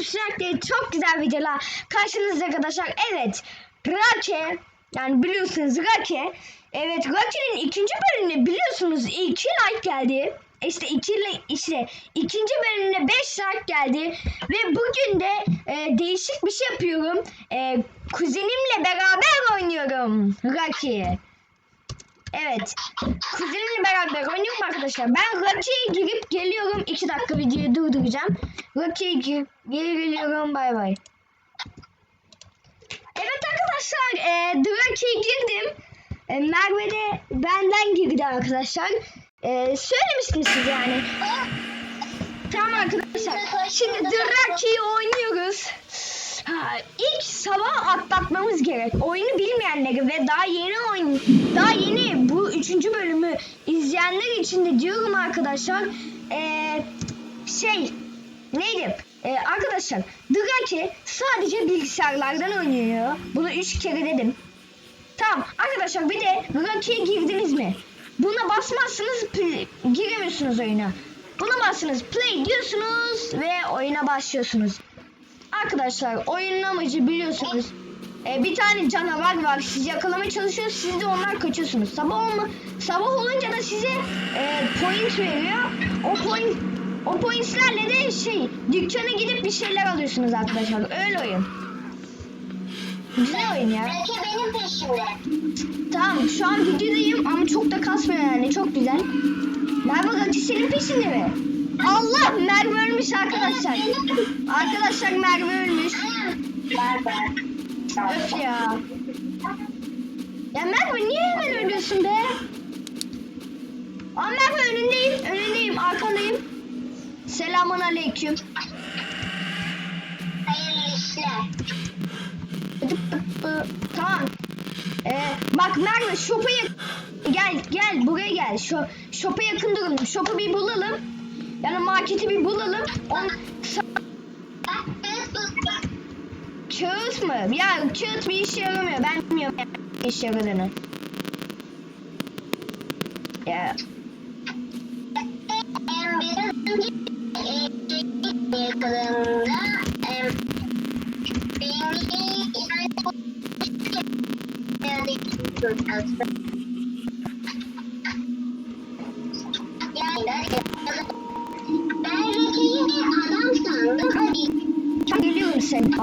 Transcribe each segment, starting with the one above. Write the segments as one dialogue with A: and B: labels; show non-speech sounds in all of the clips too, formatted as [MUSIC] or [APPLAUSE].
A: için sürekli çok güzel videolar karşınızda arkadaşlar. Evet, Rake yani biliyorsunuz Rake. Evet, Rake'nin ikinci bölümüne biliyorsunuz 2 like geldi. İşte iki, işte ikinci bölümüne 5 like geldi ve bugün de e, değişik bir şey yapıyorum. E, kuzenimle beraber oynuyorum Rake. Evet. Kuzenimle beraber oynuyorum arkadaşlar. Ben Rocky'ye girip geliyorum. 2 dakika videoyu durduracağım. Rocky'ye girip geri geliyorum. Bay bay. Evet arkadaşlar. E, Rocky'ye girdim. E, Merve de benden girdi arkadaşlar. E, söylemiştiniz yani. Tamam arkadaşlar. Şimdi Draki'yi oynuyoruz. Ha, ilk sabah atlatmamız gerek. Oyunu bilmeyenleri ve daha yeni oyun, daha yeni bu üçüncü bölümü izleyenler için de diyorum arkadaşlar. Ee, şey neydi? Ee, arkadaşlar Draki sadece bilgisayarlardan oynuyor. Bunu üç kere dedim. Tamam arkadaşlar bir de Raki'ye girdiniz mi? Buna basmazsınız giremiyorsunuz oyuna. Buna basınız play diyorsunuz ve oyuna başlıyorsunuz. Arkadaşlar oyunun amacı biliyorsunuz. e, bir tane canavar var sizi yakalamaya çalışıyor siz de onlar kaçıyorsunuz. Sabah olma sabah olunca da size e, point veriyor. O point o pointslerle de şey dükkana gidip bir şeyler alıyorsunuz arkadaşlar. Öyle oyun. Güzel oyun ya.
B: Rake benim peşimde.
A: Tamam şu an videodayım ama çok da kasmıyor yani çok güzel. Merve Gacı senin peşinde mi? Allah Merve ölmüş arkadaşlar. Arkadaşlar Merve ölmüş. Öf ya. Ya Merve niye hemen ölüyorsun be? Aa Merve önündeyim, önündeyim, arkandayım. Selamun aleyküm.
B: Hayırlı işler.
A: Tamam. Ee, bak Merve şopa Gel gel buraya gel. Şu şopa yakın duralım. Şopu bir bulalım. Yani marketi bir bulalım. On
B: Bak kız bak.
A: kağıt mı? Ya kağıt bir işe yaramıyor. Ben bilmiyorum ya bir işe yaradığını. Ya
B: Em,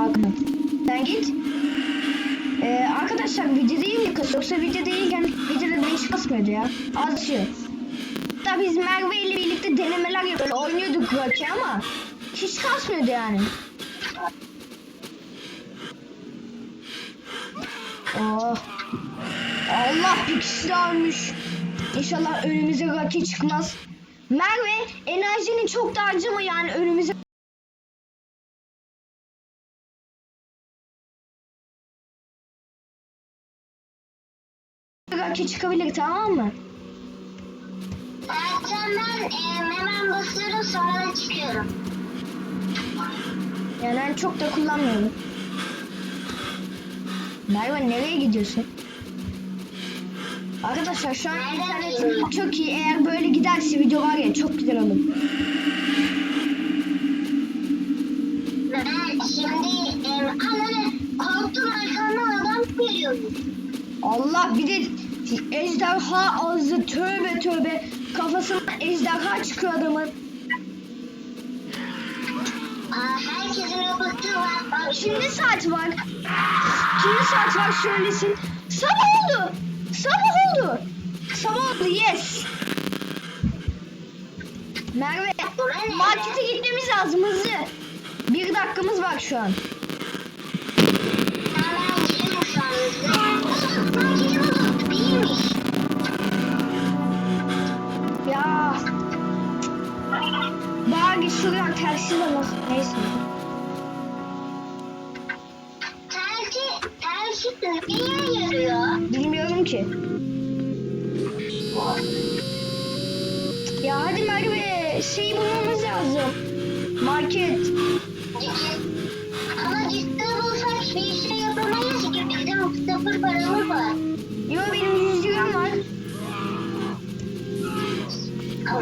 A: arkana. Sen git. Ee, arkadaşlar video değil mi kız? Yoksa video değilken videoda hiç kasmıyordu ya. Azıyor. Hatta biz Merve ile birlikte denemeler yapıyorduk. Oynuyorduk Rocky ama hiç kasmıyordu yani. Oh. Allah bir kişi ölmüş. İnşallah önümüze Rocky çıkmaz. Merve enerjini çok da harcama yani önümüze Rocky çıkabilir tamam mı?
B: zaten ben em, hemen basıyorum sonra da çıkıyorum.
A: Yani ben çok da kullanmıyorum. Merve nereye gidiyorsun? Arkadaşlar şu an internetim çok iyi. Eğer böyle giderse video var ya çok güzel olur.
B: Ben şimdi em, ananı korktum arkamdan adam geliyormuş.
A: Allah bir de ejderha ağzı tövbe tövbe kafasından ejderha çıkıyor adamın.
B: Aa, herkesin robotu var. Bak
A: Şimdi saat var. Şimdi saat var söylesin. Sabah oldu. Sabah oldu. Sabah oldu yes. Merve markete gitmemiz lazım hızlı. Bir dakikamız var şu an.
B: Şu hızlı.
A: Şuradan tersi de bak. Neyse.
B: Tersi, tersi neye yarıyor?
A: Bilmiyorum ki. Ya hadi Merve şey bulmamız lazım. Market.
B: Ama ciddi bulsak bir şey yapamayız ki bizim sıfır paramız var.
A: Yo benim 100 liram var.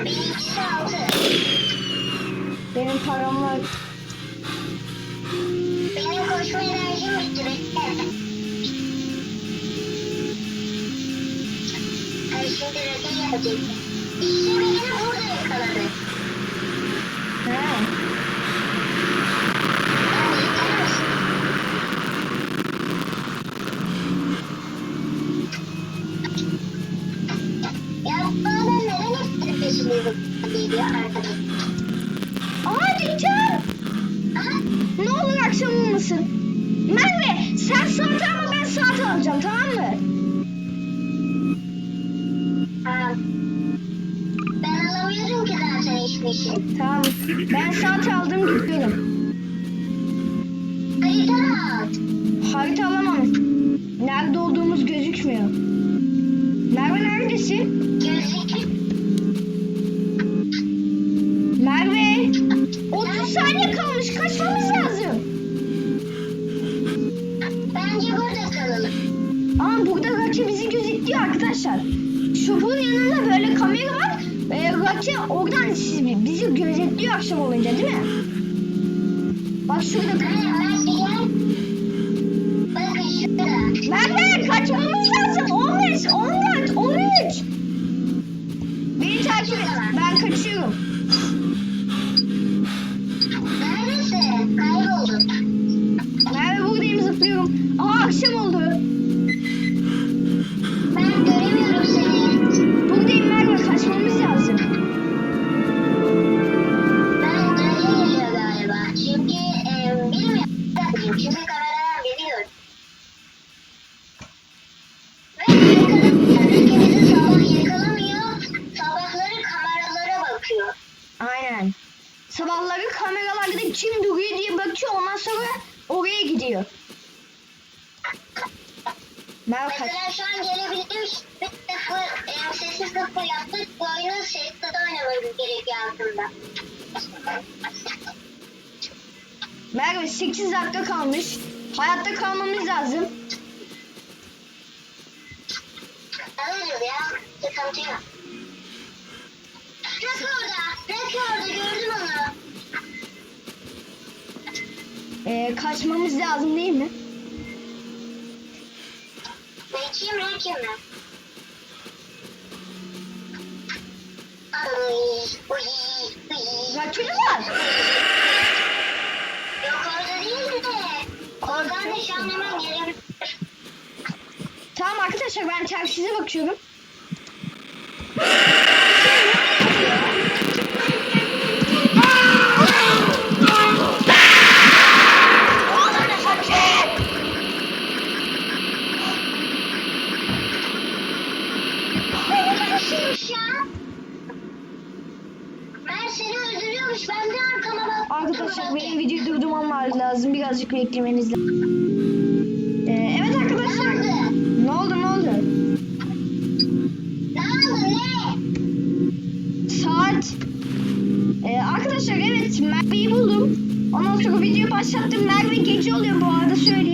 B: İkisi altı.
A: Benim param var.
B: Benim koşma enerjim bitti. Bekle. Ay şimdi röte gelecek. İşte beni burada yakaladı.
A: Tamam.
B: Ben
A: saat aldım gidiyorum.
B: Harita al.
A: Harita alamam. Nerede olduğumuz gözükmüyor. Merve neredesin?
B: Gözlük.
A: Olunca değil mi? Bak şurada.
B: Aynen ben gel. Mesela şu an gelebilir. Bir sıfır, e, sessiz sıfır yaptık. Bu oyunu sessiz oynamamız gerekiyor aslında.
A: Merve 8 dakika kalmış. Hayatta kalmamız lazım.
B: Alırız ya. Sıkıntı yok. Rakı orada. Rakı orada gördüm onu.
A: Ee, kaçmamız lazım değil mi?
B: Uy, uy.
A: Raki mi var?
B: Yok orada değil de. Oradan da şu an hemen gelebilir.
A: Tamam arkadaşlar ben telsize bakıyorum. Beklemeniz lazım. Ee, evet arkadaşlar. Ne oldu ne oldu?
B: Ne oldu ne?
A: Saat. Ee, arkadaşlar evet Merve'yi buldum. Ondan sonra videoyu başlattım. Merve gece oluyor bu arada söyleyeyim.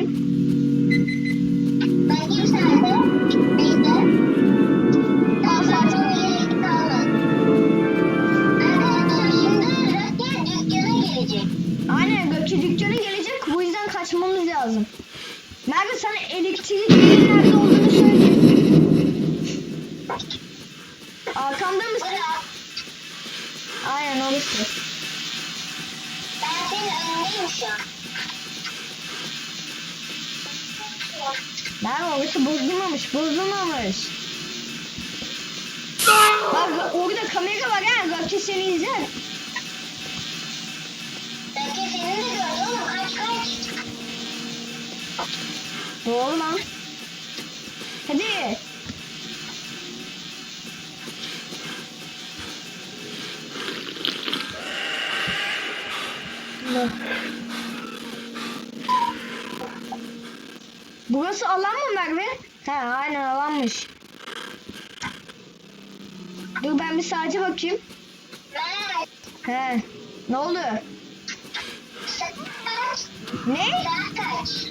A: Bozulmamış. Bak orada kamera var ha. Gökçe seni izler.
B: Raket seni de gördü oğlum. Kaç kaç.
A: Doğru lan. Hadi. Burası alan mı Merve? He alanmış. Dur ben bir saate bakayım. He. Ne oldu? Ne?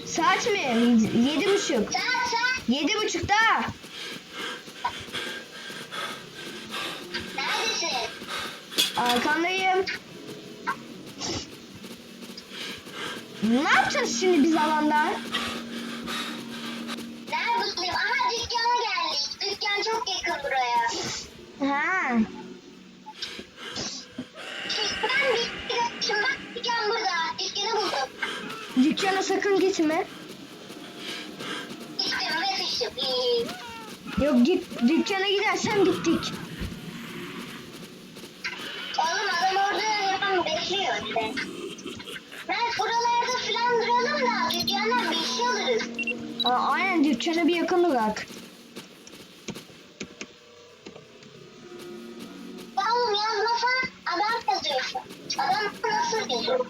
B: Saat
A: mi? Yedi buçuk. Yedi buçukta.
B: Neredesin?
A: Arkandayım. Ne yapacağız şimdi biz alanda? Sakın gitme. Yok git dükkana gidersen bittik.
B: Oğlum adam orada hemen bekliyor işte. Ben buralarda filan duralım da dükkandan bir şey alırız.
A: Aa, aynen dükkana bir yakın bırak.
B: Ya oğlum yazmasan adam yazıyorsun. Adam nasıl yazıyor?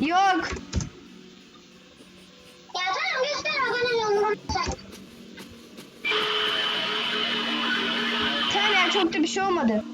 A: Yok.
B: Ya tamam göster o benim yoluma sen.
A: Tamam ya çok da bir şey olmadı.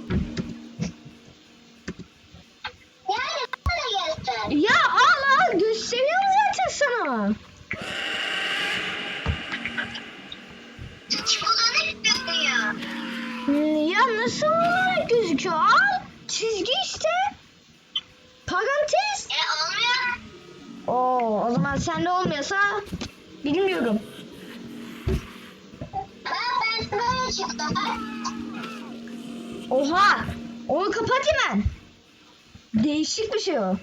A: Onu kapat hemen. Değişik bir şey o.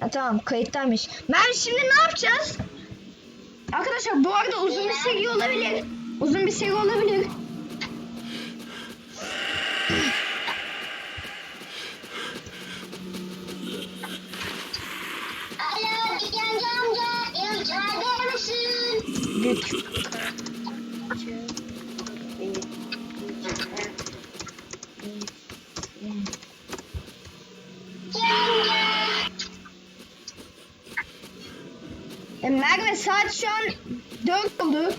A: Ha, tamam kayıttaymış. Merve şimdi ne yapacağız? Arkadaşlar bu arada uzun bir seri olabilir. Uzun bir seri olabilir.
B: Alo dükkancı amca. İçeride misin?
A: Dük. Saat şu an 4 oldu.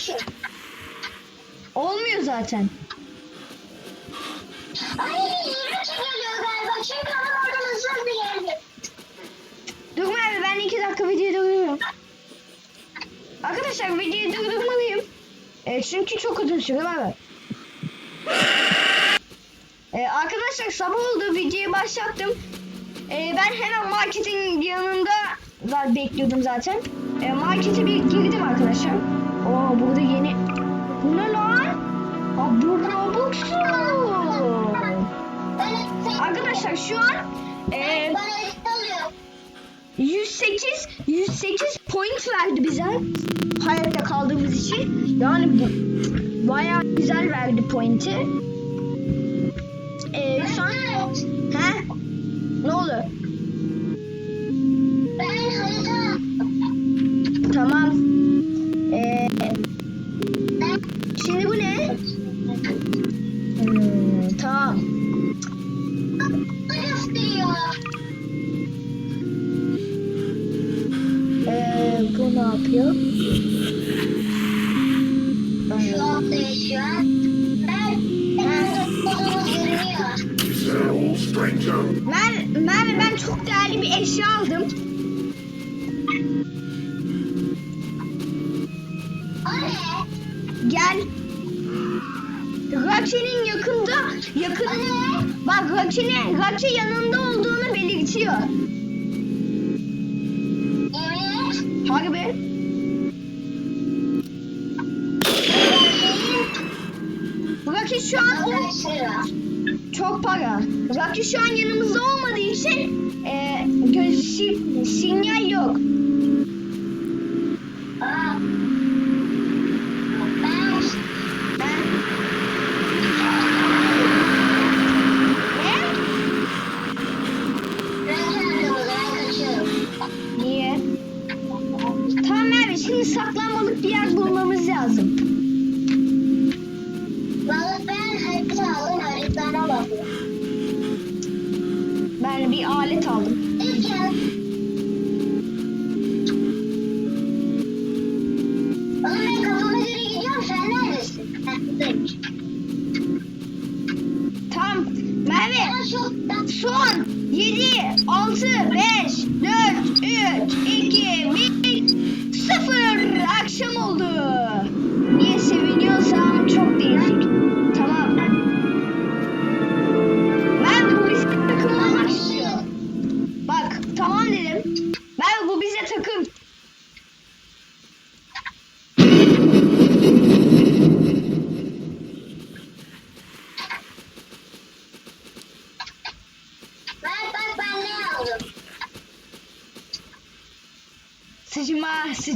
B: Şu.
A: Olmuyor zaten.
B: Ay yürü geliyor galiba. Çünkü adam oradan hızlı hızlı geldi.
A: Dur Merve ben 2 dakika videoyu durduruyorum. Arkadaşlar videoyu durdurmalıyım. E, çünkü çok uzun süre var. E, arkadaşlar sabah oldu videoyu başlattım. E, ben hemen marketin yanında da bekliyordum zaten. E, markete bir girdim arkadaşlar. Oo burada yeni... Bu ne lan? Aa, bu Robux'u.
B: Ben
A: Arkadaşlar şu an e,
B: bana üstü alıyor.
A: 108 108 point verdi bize hayatta kaldığımız için. Yani bu bayağı güzel verdi pointi. Ee, şu an he? Ne oldu? Tamam. Ee, şimdi bu ne? Hmm, tamam. Ee, bu ne yapıyor?
B: Şu anda yaşıyor.
A: Mer, Merve ben çok değerli bir eşya aldım. Yakında, yakında. Bak Raki'nin, Raki yanında olduğunu belirtiyor.
B: Evet.
A: Harbi. Raki şu an o çok para. Raki şu an yanımızda olmadığı için e, göz, si- sinyal yok.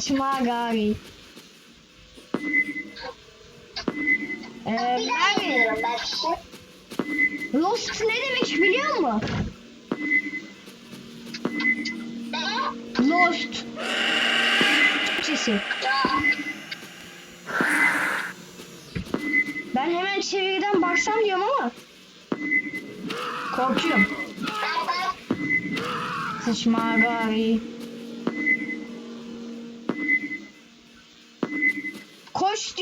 A: Sıçma sıçma gari. Ee, Merve. Lost ne demek biliyor musun? Lost. Türkçesi. Ben hemen çeviriden baksam diyorum ama. Korkuyorum. Sıçma gari.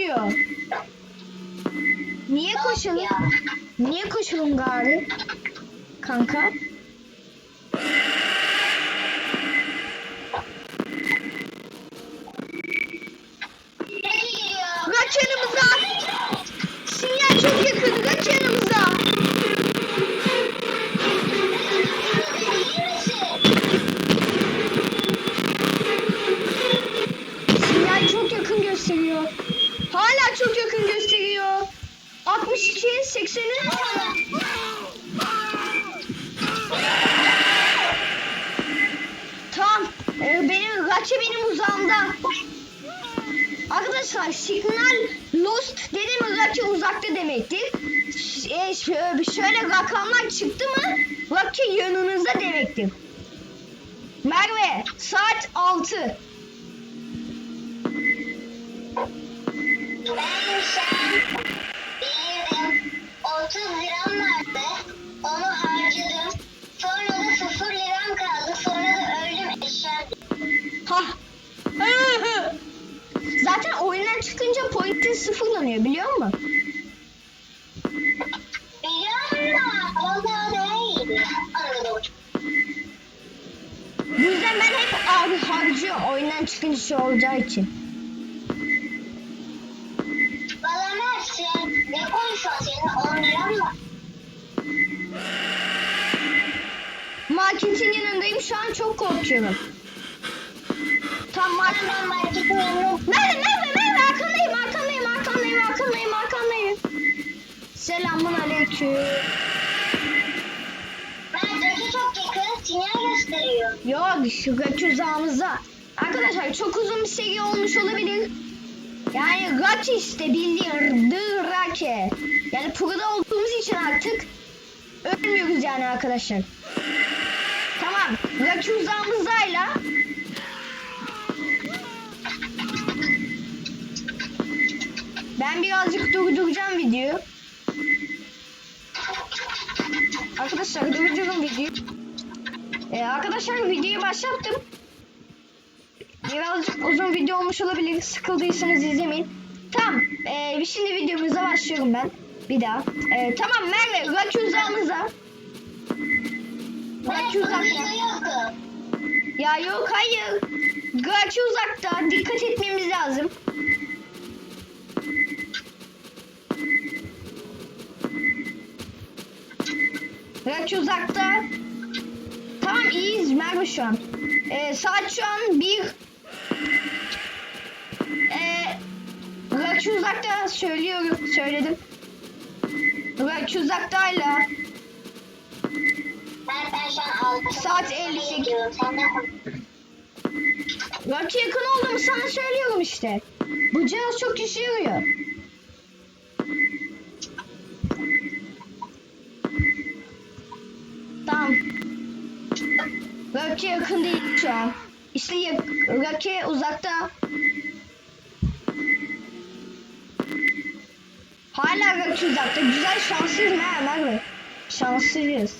A: Koş diyor. Niye koşalım? Niye koşalım gari? Kanka. 62, 83. Tamam. Ee, benim Raçe benim uzağımda. Arkadaşlar signal lost dedim Raçe uzakta demektir. E, ş- şöyle rakamlar çıktı mı Raçe yanınızda demektir. Merve saat 6. [LAUGHS] Zaten oyundan çıkınca pointin sıfırlanıyor biliyor musun?
B: Biliyorum da iyiydi. Anladım.
A: Bu yüzden ben hep abi harcıyorum oyundan çıkınca şey olacağı için.
B: Valla Mert sen ne konuşuyorsun senin 10 liram var.
A: Marketin yanındayım şu an çok korkuyorum.
B: Yanına
A: Merve Merve Merve arkandayım arkandayım arkandayım arkandayım arkandayım. Selamun
B: çok yakın sinyal gösteriyor.
A: Yok şu Rocky uzağımızda. Arkadaşlar çok uzun bir seri olmuş olabilir. Yani Rocky işte bildiğin Rocky. Yani proda olduğumuz için artık ölmüyoruz yani arkadaşlar. Tamam. Rocky uzağımızdayla ben birazcık durduracağım videoyu. Arkadaşlar durdururum videoyu. Ee, arkadaşlar videoyu başlattım. Birazcık uzun video olmuş olabilir. Sıkıldıysanız izlemeyin. Tamam. Ee, şimdi videomuza başlıyorum ben. Bir daha. Ee, tamam Merve.
B: Ben
A: Rocky
B: burada
A: uzakta. Ya yok hayır. Rocky uzakta. Dikkat etmemiz lazım. Rocky uzakta. Tamam iyiyiz Merve şu an. Ee, saat şu an bir. Ee, Rocky uzakta söylüyorum. Söyledim. Rocky uzaktayla.
B: Ben, ben şu an altı.
A: Saat 58.
B: gidiyorum. Sen ne
A: Rocky yakın olduğumu sana söylüyorum işte. Bu cihaz çok işe yarıyor. Rocky yakın değil şu an. İşte Rocky uzakta. Hala Rocky uzakta. Güzel şanslıyız Merve. Merve. Şanslıyız.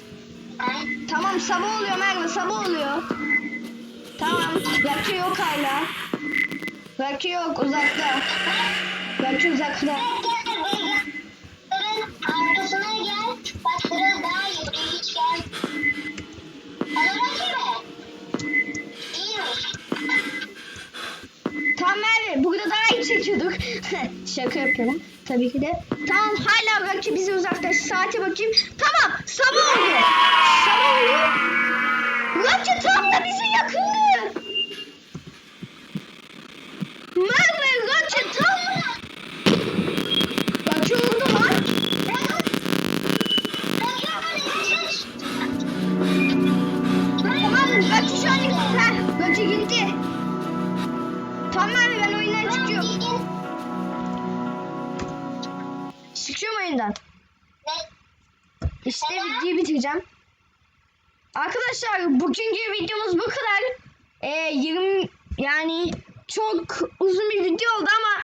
A: Tamam sabah oluyor Merve sabah oluyor. Tamam Rocky yok hala. Rocky yok uzakta. Rocky uzakta. Çekiyorduk. [LAUGHS] Şaka yapıyorum tabii ki de. Tamam hala Rocky bizi uzakta. Saate bakayım. Tamam sabah oluyor. Sabah oluyor. Bugünkü videomuz bu kadar. Ee, 20 yani çok uzun bir video oldu ama